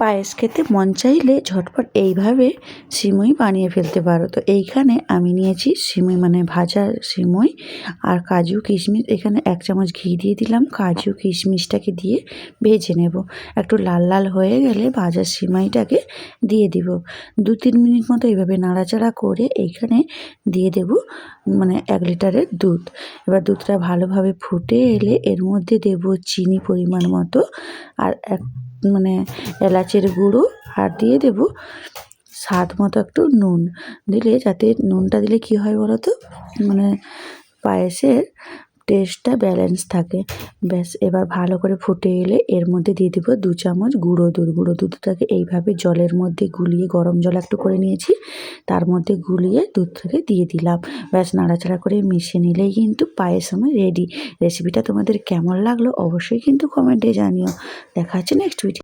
পায়েস খেতে মন চাইলে ঝটপট এইভাবে সিমুই বানিয়ে ফেলতে পারো। তো এইখানে আমি নিয়েছি সিমুই মানে ভাজা সিমুই আর কাজু কিশমিশ। এখানে এক চামচ ঘি দিয়ে দিলাম। কাজু কিশমিশটাকে দিয়ে ভেজে নেব। একটু লাল লাল হয়ে গেলে ভাজা সিমাইটাকে দিয়ে দিব। দু তিন মিনিট মতো এইভাবে নাড়াচাড়া করে এইখানে দিয়ে দেব মানে এক লিটারের দুধ। এবার দুধটা ভালোভাবে ফুটে এলে এর মধ্যে দেব চিনি পরিমাণ মতো আর এক মানে এলাচের গুঁড়ো আর দিয়ে দেবো স্বাদ মতো একটু নুন। দিলে যাতে নুনটা দিলে কি হয় বলো তো? মানে পায়েসের টেস্টটা ব্যালেন্স থাকে। ব্যাস, এবার ভালো করে ফুটে এলে এর মধ্যে দিয়ে দেবো দু চামচ গুঁড়ো দুধ। গুঁড়ো দুধটাকে এইভাবে জলের মধ্যে গুলিয়ে, গরম জল একটু করে নিয়েছি। তার মধ্যে গুলিয়ে দুধটাকে দিয়ে দিলাম। ব্যাস, নাড়াচাড়া করে মিশিয়ে নিলেই কিন্তু পায়ের সময় রেডি রেসিপিটা তোমাদের কেমন লাগল অবশ্যই কিন্তু কমেন্টে জানিও। দেখা হচ্ছে নেক্সট ভিডিও